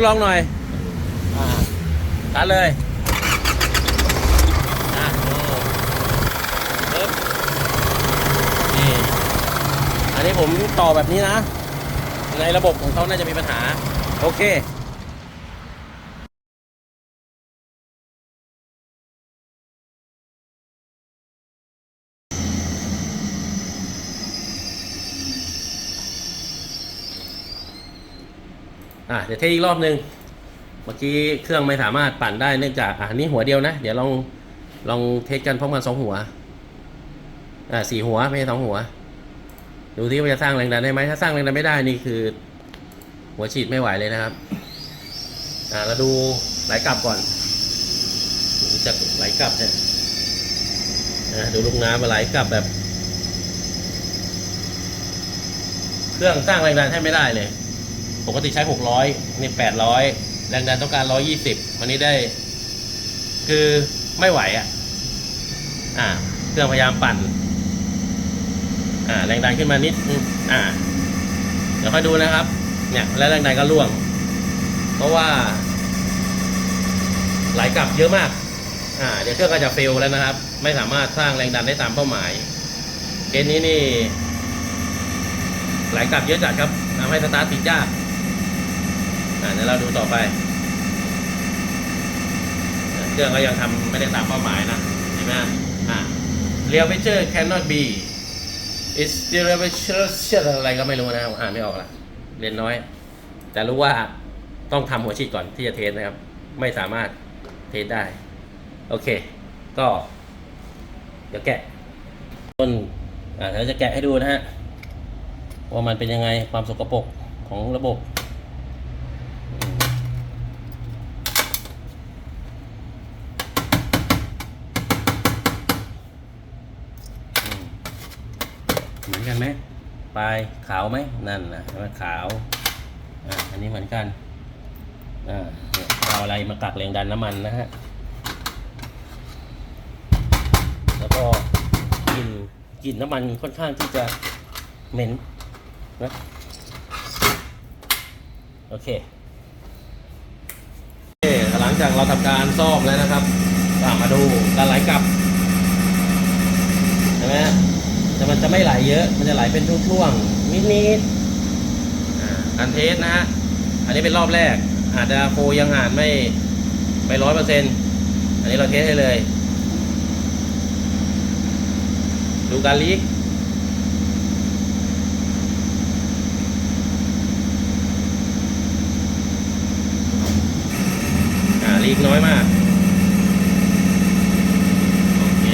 ดลองหน่อยอ่าตัดเลยอะดูปึ๊บนี่ อันนี้ผมต่อแบบนี้นะ ในระบบของเขาน่าจะมีปัญหา โอเค อะเดี๋ยวเทสอีกรอบหนึ่งเมื่อกี้เครื่องไม่สามารถปั่นได้เนื่องจากอะนนี้หัวเดียวนะ เดี๋ยวลองลองเทสกันพร้อมกันสองหัว อ่าสี่หัวไม่ใช่สองหัว ดูที่ว่าจะสร้างแรงดันได้ไหมถ้าสร้างแรงดันไม่ได้นี่คือ หัวฉีดไม่ไหวเลยนะครับ อ่าเราดูไหลกลับก่อนดูจากไหลกลับเนี่ยอ่าดูลูกน้ำมาไหลกลับแบบ เครื่องสร้างแรงดันให้ไม่ได้เลย ปกติใช้หกร้อยนี่แปดร้อยแรงดันต้องการร้อยี่สิบวันนี้ได้ คือไม่ไหวอะ อ่า เครื่องพยายามปั่น อ่า แรงดันขึ้นมานิดอ่า เดี๋ยวค่อยดูนะครับ เนี่ย แล้วแรงดันก็ร่วง เพราะว่า ไหลกลับเยอะมาก อ่า เดี๋ยวเครื่องก็จะเฟลแล้วนะครับ ไม่สามารถสร้างแรงดันได้ตามเป้าหมายเกณฑ์นี้นี่ไหลกลับเยอะจัดครับทำให้สตาร์ทติดยาก อ่าเดี๋ยวเราดูต่อไปเครื่องก็ยังทำไม่ได้ตามเป้าหมายนะเห็นไหมอ่า real picture cannot be is the real picture อะไรก็ไม่รู้นะอ่านไม่ออกละเรียนน้อย แต่รู้ว่าต้องทำหัวฉีดก่อนที่จะเทสนะครับ ไม่สามารถเทสได้ โอเค ก็ เดี๋ยวแกะต้นอ่าเดี๋ยวจะแกะให้ดูนะฮะว่ามันเป็นยังไงความสกปรกของระบบอืมอืม เหมือนกันไหมปลายขาวไหมนั่นนะเห็นไหมขาวอ่าอันนี้เหมือนกันอ่าเอาอะไรมากักแรงดันน้ำมันนะฮะแล้วก็กลิ่นกลิ่นน้ำมันค่อนข้างที่จะเหม็นนะโอเคเคหลังจากเราทำการซ่อมแล้วนะครับก็มาดูการไหลกลับใช่ไหม แต่มันจะไม่ไหลเยอะ มันจะไหลเป็นช่วงๆ นิดๆอ่าการเทสนะฮะ อันนี้เป็นรอบแรก อาจจะโฟยังหานไม่ไม่ร้อยเปอร์เซ็นต์อันนี้เราเทสให้เลย ดูการลีกอ่าลีกน้อยมาก โอเค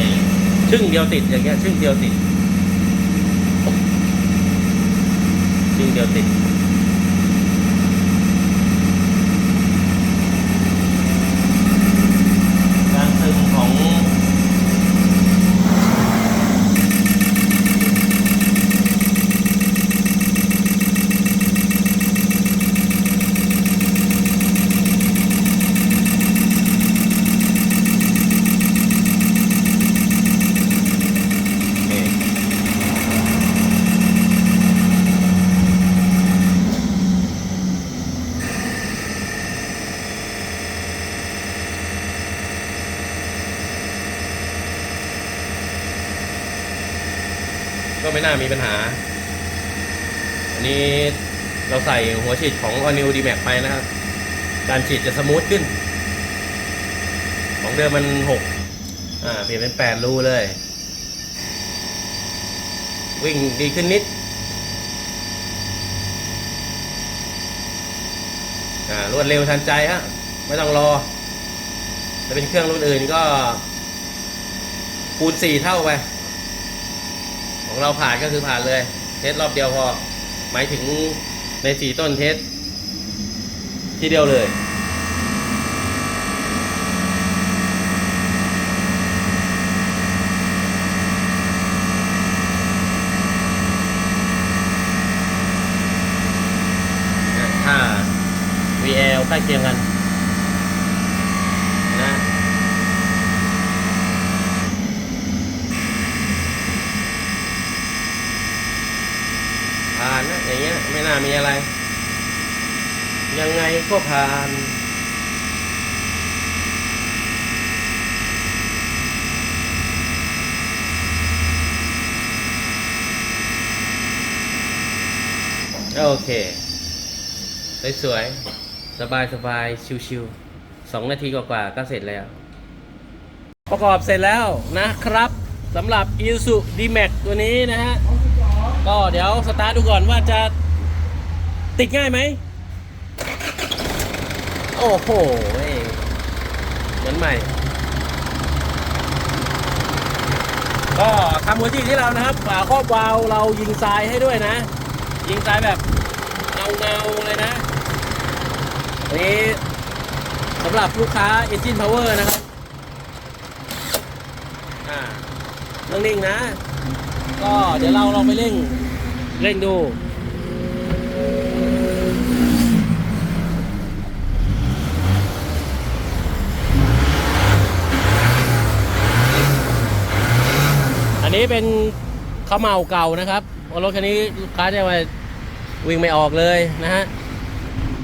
ชึ่งเดียวติดอย่างเงี้ย ชึ่งเดียวติด ชึ่งเดียวติด การซึมของ โอเคก็ ไม่น่ามีปัญหา อันนี้เราใส่หัวฉีดของ All New D Max ไปนะครับ การฉีดจะสมูทขึ้น ของเดิมมันหกอ่าเปลี่ยนเป็นแปดรูเลย วิ่งดีขึ้นนิดอ่ารวดเร็วทันใจฮะไม่ต้องรอจะเป็นเครื่องรุ่นอื่นก็คูณสี่เท่าไป ของเราผ่านก็คือผ่านเลย เทสรอบเดียวพอ หมายถึงในสี่ต้นเทสทีเดียวเลยถ้า VL ใกล้เคียงกัน นะ ผ่านนะอย่างเงี้ยไม่น่ามีอะไร ยังไงก็ผ่านโอเคสวยๆสบายสบายชิวๆสองนาทีกว่าๆก็เสร็จแล้ว ประกอบเสร็จแล้วนะครับสำหรับ i s u d m a x ตัวนี้นะฮะ ก็เดี๋ยวสตาร์ทดูก่อนว่าจะติดง่ายไหม โอ้โหเว้ยเหมือนใหม่ ก็ทำหัวจีที่เรานะครับฝาครอบวาล์วเรายิงทรายให้ด้วยนะ ยิงทรายแบบเงาเงาๆเลยนะอันนี้สำหรับลูกค้า Engine Power นะครับ อ่า เรื่องนิ่งนะ ก็เดี๋ยวเราลองไปเร่งเร่งดูอันนี้เป็นข้าวเหมาเก่านะครับราะรถคันนี้ลูกค้าจะมาวิ่งไม่ออกเลยนะฮะ